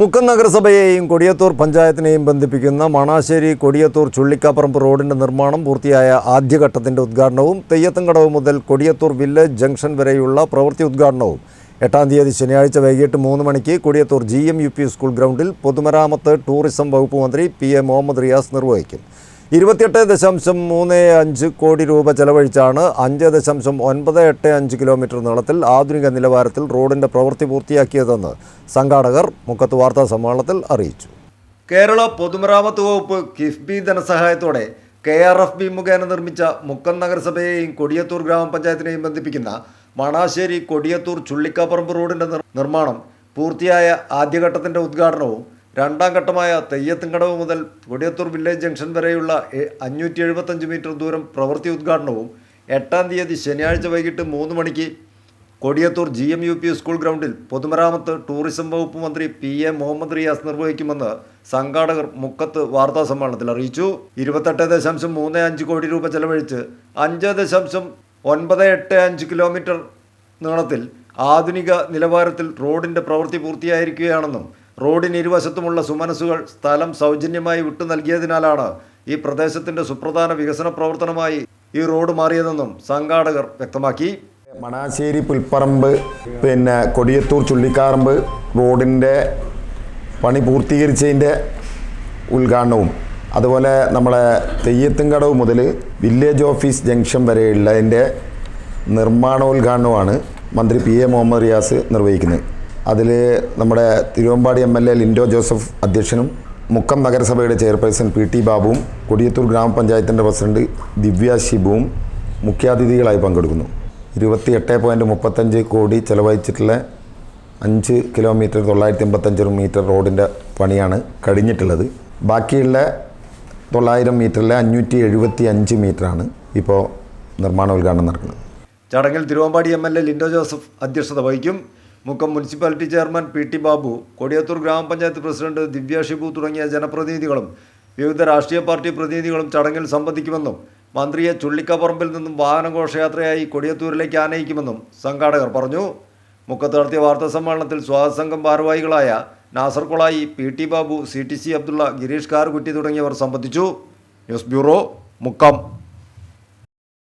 മുക്കം നഗരസഭയെയും കൊടിയത്തൂർ പഞ്ചായത്തിനെയും ബന്ധിപ്പിക്കുന്ന മണാശ്ശേരി കൊടിയത്തൂർ ചുള്ളിക്കാപ്പറമ്പ് റോഡിന്റെ നിർമ്മാണം പൂർത്തിയായ ആദ്യഘട്ടത്തിന്റെ ഉദ്ഘാടനവും തെയ്യത്തങ്കടവ് മുതൽ കൊടിയത്തൂർ വില്ലേജ് ജംഗ്ഷൻ വരെയുള്ള പ്രവൃത്തി ഉദ്ഘാടനവും. എട്ടാം തീയതി ശനിയാഴ്ച വൈകിട്ട് മൂന്ന് മണിക്ക് കൊടിയത്തൂർ ജി സ്കൂൾ ഗ്രൗണ്ടിൽ പൊതുമരാമത്ത് ടൂറിസം വകുപ്പ് മന്ത്രി പി എ മുഹമ്മദ് റിയാസ് നിർവഹിക്കും. ഇരുപത്തിയെട്ട് ദശാംശം മൂന്ന് അഞ്ച് കോടി രൂപ ചെലവഴിച്ചാണ് അഞ്ച് ദശാംശം ഒൻപത് എട്ട് അഞ്ച് കിലോമീറ്റർ നീളത്തിൽ ആധുനിക നിലവാരത്തിൽ റോഡിന്റെ പ്രവൃത്തി പൂർത്തിയാക്കിയതെന്ന് സംഘാടകർ മുക്കത്ത് വാർത്താ സമ്മേളനത്തിൽ അറിയിച്ചു. കേരള പൊതുമരാമത്ത് വകുപ്പ് കിഫ്ബി ധനസഹായത്തോടെ കെ ആർ എഫ് ബി മുഖേന നിർമ്മിച്ച മുക്കം നഗരസഭയെയും കൊടിയത്തൂർ ഗ്രാമപഞ്ചായത്തിനെയും ബന്ധിപ്പിക്കുന്ന മണാശ്ശേരി കൊടിയത്തൂർ ചുള്ളിക്കാപ്പറമ്പ് റോഡിന്റെ നിർമ്മാണം പൂർത്തിയായ ആദ്യഘട്ടത്തിന്റെ ഉദ്ഘാടനവും രണ്ടാം ഘട്ടമായ തെയ്യത്തിങ്കടവ് മുതൽ കൊടിയത്തൂർ വില്ലേജ് ജംഗ്ഷൻ വരെയുള്ള അഞ്ഞൂറ്റി എഴുപത്തഞ്ച് മീറ്റർ ദൂരം പ്രവൃത്തി ഉദ്ഘാടനവും എട്ടാം തീയതി ശനിയാഴ്ച വൈകിട്ട് മൂന്ന് മണിക്ക് Kodiyathur G M U P school ഗ്രൗണ്ടിൽ പൊതുമരാമത്ത് ടൂറിസം വകുപ്പ് മന്ത്രി പി എ മുഹമ്മദ് റിയാസ് നിർവഹിക്കുമെന്ന് സംഘാടകർ മുക്കത്ത് വാർത്താ സമ്മേളനത്തിൽ അറിയിച്ചു. ഇരുപത്തെട്ട് ദശാംശം മൂന്ന് അഞ്ച് കോടി രൂപ ചെലവഴിച്ച് അഞ്ച് ദശാംശം ഒൻപത് എട്ട് അഞ്ച് കിലോമീറ്റർ നീളത്തിൽ ആധുനിക നിലവാരത്തിൽ റോഡിന്റെ പ്രവൃത്തി പൂർത്തിയായിരിക്കുകയാണെന്നും റോഡിന് ഇരുവശത്തുമുള്ള സുമനസ്സുകൾ സ്ഥലം സൗജന്യമായി വിട്ടു നൽകിയതിനാലാണ് ഈ പ്രദേശത്തിന്റെ സുപ്രധാന വികസന പ്രവർത്തനമായി ഈ റോഡ് മാറിയതെന്നും സംഘാടകർ വ്യക്തമാക്കി. മണാശ്ശേരി പുൽപ്പറമ്പ് പിന്നെ കൊടിയത്തൂർ ചുള്ളിക്കാറമ്പ് റോഡിന്റെ പണി പൂർത്തീകരിച്ചതിന്റെ ഉദ്ഘാടനവും അതുപോലെ നമ്മളെ തെയ്യത്തുംകടവ് മുതൽ വില്ലേജ് ഓഫീസ് ജംഗ്ഷൻ വരെയുള്ളതിന്റെ നിർമ്മാണോദ്ഘാടനവുമാണ് മന്ത്രി പി എ മുഹമ്മദ് റിയാസ് നിർവഹിക്കുന്നത്. അതിൽ നമ്മുടെ Thiruvambady M L A Linto Joseph അധ്യക്ഷനും മുക്കം നഗരസഭയുടെ ചെയർപേഴ്സൺ പി ടി ബാബുവും കൊടിയത്തൂർ ഗ്രാമപഞ്ചായത്തിന്റെ പ്രസിഡന്റ് ദിവ്യ ശിബുവും മുഖ്യാതിഥികളായി പങ്കെടുക്കുന്നു. ഇരുപത്തി എട്ട് പോയിന്റ് മുപ്പത്തഞ്ച് കോടി ചെലവഴിച്ചിട്ടുള്ള അഞ്ച് കിലോമീറ്റർ തൊള്ളായിരത്തി എൺപത്തഞ്ച് മീറ്റർ റോഡിന്റെ പണിയാണ് കഴിഞ്ഞിട്ടുള്ളത്. ബാക്കിയുള്ള തൊള്ളായിരം മീറ്ററിലെ അഞ്ഞൂറ്റി എഴുപത്തി അഞ്ച് മീറ്ററാണ് ഇപ്പോൾ നിർമ്മാണോദ്ഘാടനം നടക്കുന്നത്. ചടങ്ങിൽ Thiruvambady M L A Lindo Joseph അധ്യക്ഷത വഹിക്കും. Mukkam municipality chairman P T Babu Kodiyathur ഗ്രാമപഞ്ചായത്ത് പ്രസിഡന്റ് ദിവ്യ ഷിബു തുടങ്ങിയ ജനപ്രതിനിധികളും വിവിധ രാഷ്ട്രീയ പാർട്ടി പ്രതിനിധികളും ചടങ്ങിൽ സംബന്ധിക്കുമെന്നും മന്ത്രിയെ ചുള്ളിക്കപ്പറമ്പിൽ നിന്നും വാഹനഘോഷയാത്രയായി കൊടിയത്തൂരിലേക്ക് ആനയിക്കുമെന്നും സംഘാടകർ പറഞ്ഞു. മുക്കത്ത് നടത്തിയ വാർത്താ സമ്മേളനത്തിൽ സ്വാഗത സംഘം ഭാരവാഹികളായ Nasar Kolayi P T Babu C T C Abdulla Girish Karkutty തുടങ്ങിയവർ സംബന്ധിച്ചു. News bureau Mukkam.